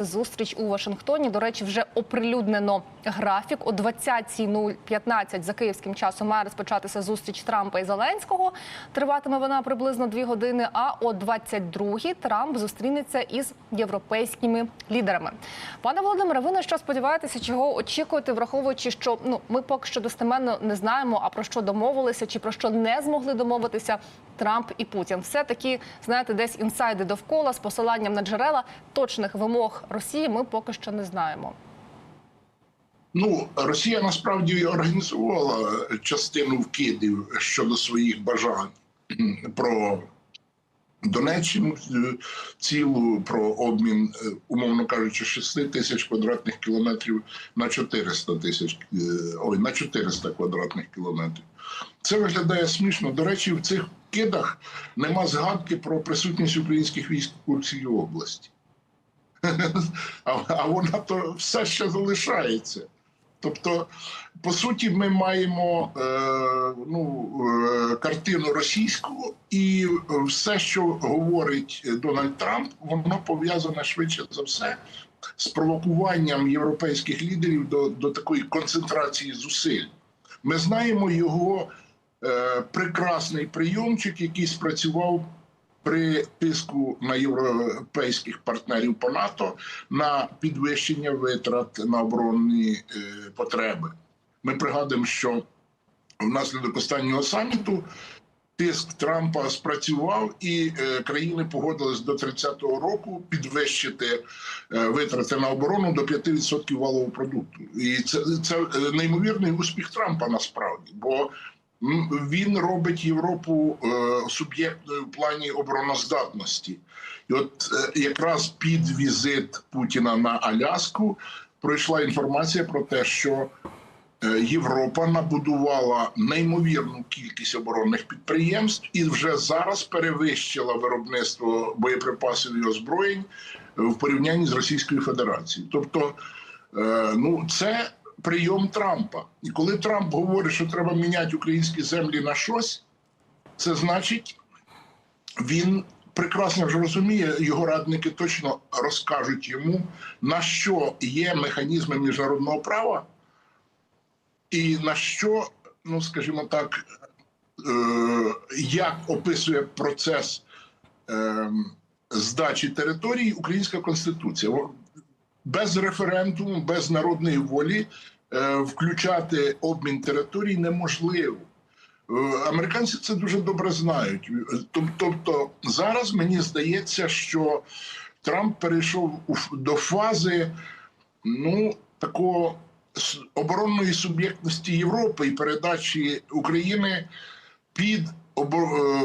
Зустріч у Вашингтоні. До речі, вже оприлюднено графік. О 20.015 за київським часом має розпочатися зустріч Трампа і Зеленського. Триватиме вона приблизно дві години. А о 22.00 Трамп зустрінеться із європейськими лідерами. Пане Володимире, ви на що сподіваєтеся? Чого очікуєте, враховуючи, що ну ми поки що достеменно не знаємо, а про що домовилися, чи про що не змогли домовитися Трамп і Путін. Все таки знаєте, десь інсайди довкола з посиланням на джерела точних вимог Росії. Ми поки що не знаємо. Ну, Росія насправді організувала частину вкидів щодо своїх бажань про Донеччину е, цілу, про обмін, е, умовно кажучи, 6 тисяч квадратних кілометрів на 400 тисяч, е, ой, на 400 квадратних кілометрів. Це виглядає смішно. До речі, в цих вкидах нема згадки про присутність українських військ у Курській області. А, вона то все ще залишається. Тобто, по суті, ми маємо е, ну, е, картину російську, і все, що говорить Дональд Трамп, воно пов'язане швидше за все з провокуванням європейських лідерів до, до такої концентрації зусиль. Ми знаємо його е, прекрасний прийомчик, який спрацював при тиску на європейських партнерів по НАТО на підвищення витрат на оборонні е, потреби. Ми пригадуємо, що внаслідок останнього саміту тиск Трампа спрацював, і е, країни погодились до 30-го року підвищити е, витрати на оборону до 5% валового продукту. І це, це неймовірний успіх Трампа насправді, бо він робить Європу е, суб'єктною в плані обороноздатності. І от е, якраз під візит Путіна на Аляску пройшла інформація про те, що е, Європа набудувала неймовірну кількість оборонних підприємств і вже зараз перевищила виробництво боєприпасів і озброєнь в порівнянні з Російською Федерацією. Тобто, ну це прийом Трампа. І коли Трамп говорить, що треба міняти українські землі на щось, це значить, він прекрасно вже розуміє, його радники точно розкажуть йому, на що є механізми міжнародного права, і на що, ну скажімо так, е, як описує процес е, здачі території Українська Конституція без референдуму, без народної волі е, включати обмін територій неможливо. Е, Американці це дуже добре знають. Тобто зараз мені здається, що Трамп перейшов до фази ну, такого оборонної суб'єктності Європи і передачі України під е,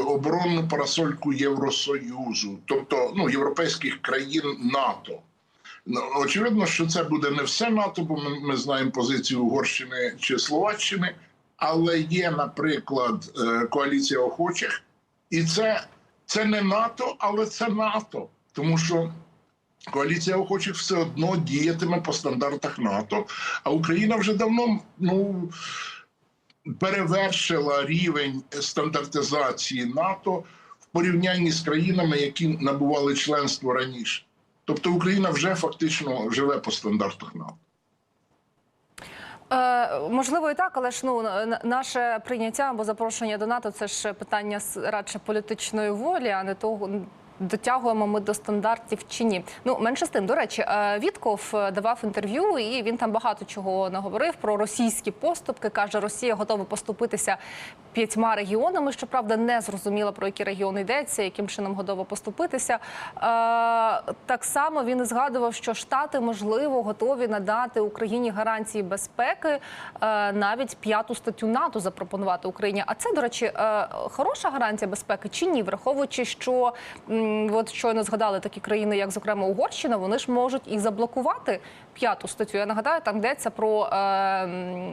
оборонну парасольку Євросоюзу, тобто ну, європейських країн НАТО. Ну, очевидно, що це буде не все НАТО, бо ми, ми знаємо позицію Угорщини чи Словаччини, але є, наприклад, е, коаліція охочих, і це, це не НАТО, але це НАТО, тому що. Коаліція охочих все одно діятиме по стандартах НАТО, а Україна вже давно ну, перевершила рівень стандартизації НАТО в порівнянні з країнами, які набували членство раніше. Тобто Україна вже фактично живе по стандартах НАТО. Е, можливо, і так, але ж ну наше прийняття або запрошення до НАТО це ж питання радше політичної волі, а не того. Дотягуємо ми до стандартів чи ні? Ну менше з тим. До речі, е, Вітков е, давав інтерв'ю, і він там багато чого наговорив про російські поступки. каже, Росія готова поступитися п'ятьма регіонами. Щоправда, не зрозуміло про які регіони йдеться, яким чином готова поступитися. Е, так само він згадував, що Штати можливо готові надати Україні гарантії безпеки, е, навіть п'яту статтю НАТО запропонувати Україні. А це, до речі, е, хороша гарантія безпеки чи ні, враховуючи, що от щойно згадали такі країни, як зокрема Угорщина, вони ж можуть і заблокувати п'яту статтю. Я нагадаю, там йдеться про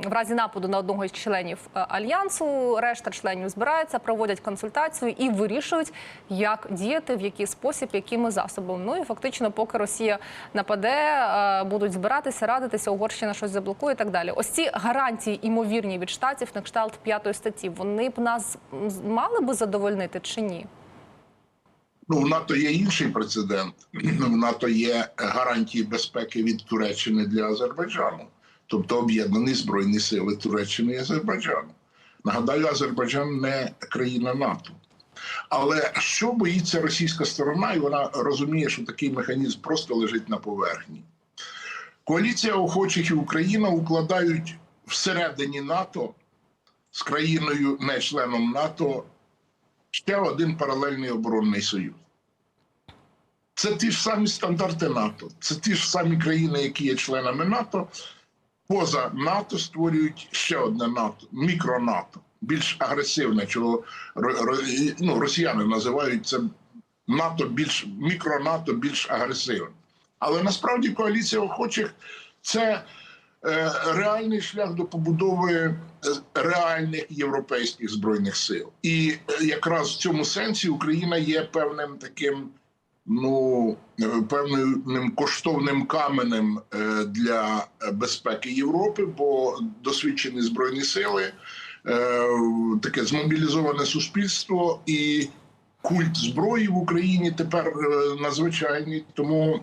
в разі нападу на одного із членів альянсу. Решта членів збираються, проводять консультацію і вирішують, як діяти, в який спосіб, якими засобами. Ну і фактично, поки Росія нападе, е, будуть збиратися, радитися, Угорщина щось заблокує і так далі. Ось ці гарантії імовірні від штатів на кшталт п'ятої статті. Вони б нас мали би задовольнити чи ні? Ну, в НАТО є інший прецедент. В НАТО є гарантії безпеки від Туреччини для Азербайджану, тобто об'єднані збройні сили Туреччини і Азербайджану. Нагадаю, Азербайджан не країна НАТО. Але що боїться російська сторона, і вона розуміє, що такий механізм просто лежить на поверхні. Коаліція охочих і Україна укладають всередині НАТО з країною, не членом НАТО, ще один паралельний оборонний союз. Це ті ж самі стандарти НАТО, це ті ж самі країни, які є членами НАТО. Поза НАТО створюють ще одне НАТО, мікро-НАТО, більш агресивне, чого ну, росіяни називають це НАТО більш мікро-НАТО більш агресивне. Але насправді коаліція охочих це е, реальний шлях до побудови е, реальних європейських збройних сил. І е, якраз в цьому сенсі Україна є певним таким. Ну, е, певним коштовним каменем е, для безпеки Європи, бо досвідчені збройні сили, е, таке змобілізоване суспільство і культ зброї в Україні тепер надзвичайний. Тому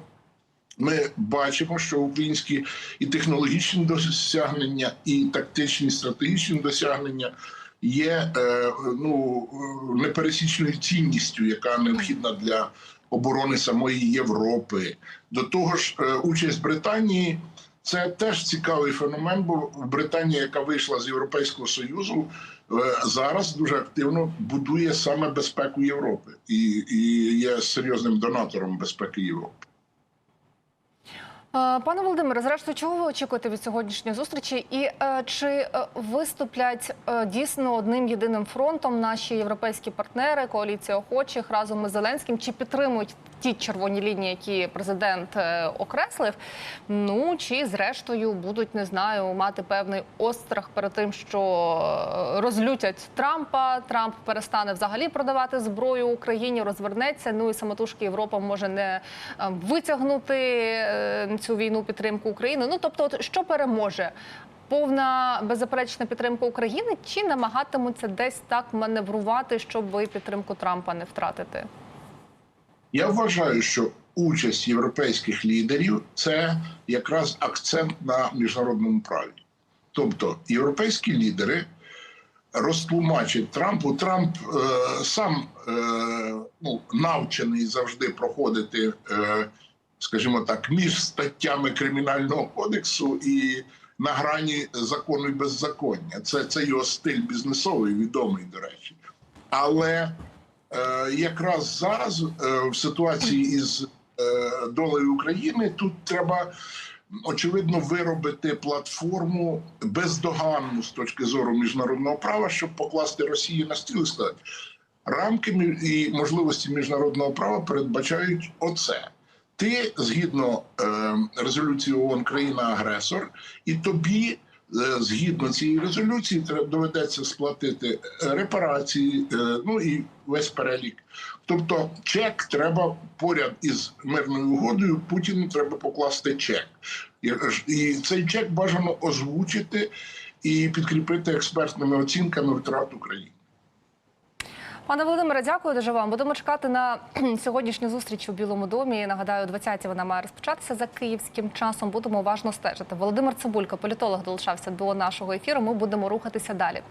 ми бачимо, що українські і технологічні досягнення, і тактичні стратегічні досягнення є е, ну, непересічною цінністю, яка необхідна для оборони самої Європи. До того ж, е, участь Британії. Це теж цікавий феномен, бо Британія, яка вийшла з Європейського Союзу, е, зараз дуже активно будує саме безпеку Європи і, і є серйозним донатором безпеки Європи. Е, Пане Володимире, зрештою, чого ви очікуєте від сьогоднішньої зустрічі? І е, чи е, виступлять дійсно одним єдиним фронтом наші європейські партнери, коаліція охочих разом із Зеленським? Чи підтримують ті червоні лінії, які президент е, окреслив? Ну чи зрештою будуть не знаю мати певний острах перед тим, що е, розлютять Трампа? Трамп перестане взагалі продавати зброю Україні, розвернеться. Ну і самотужки Європа може не е, витягнути цю війну підтримку України. Ну тобто, от що переможе? Повна беззаперечна підтримка України чи намагатимуться десь так маневрувати, щоб підтримку Трампа не втратити? Я вважаю, що участь європейських лідерів це якраз акцент на міжнародному праві. Тобто європейські лідери розтлумачать Трампу. Трамп е, сам е, ну, навчений завжди проходити, е, скажімо так, між статтями кримінального кодексу і на грані закону і беззаконня. Це, це його стиль бізнесовий, відомий, до речі. Але якраз зараз е, в ситуації із е, долею України тут треба очевидно виробити платформу бездоганну з точки зору міжнародного права, щоб покласти Росії на стіл і сказати, рамки і можливості міжнародного права передбачають оце. Ти згідно е, резолюції ООН країна-агресор, і тобі е, згідно цієї резолюції доведеться сплатити е, репарації, е, ну і весь перелік. Тобто, чек треба поряд із мирною угодою. Путіну треба покласти чек, і цей чек бажано озвучити і підкріпити експертними оцінками втрат України. Пане Володимире, дякую дуже вам. Будемо чекати на сьогоднішню зустріч у Білому домі. Нагадаю, 20 вона має розпочатися за київським часом. Будемо уважно стежити. Володимир Цибулько, політолог, долучався до нашого ефіру. Ми будемо рухатися далі.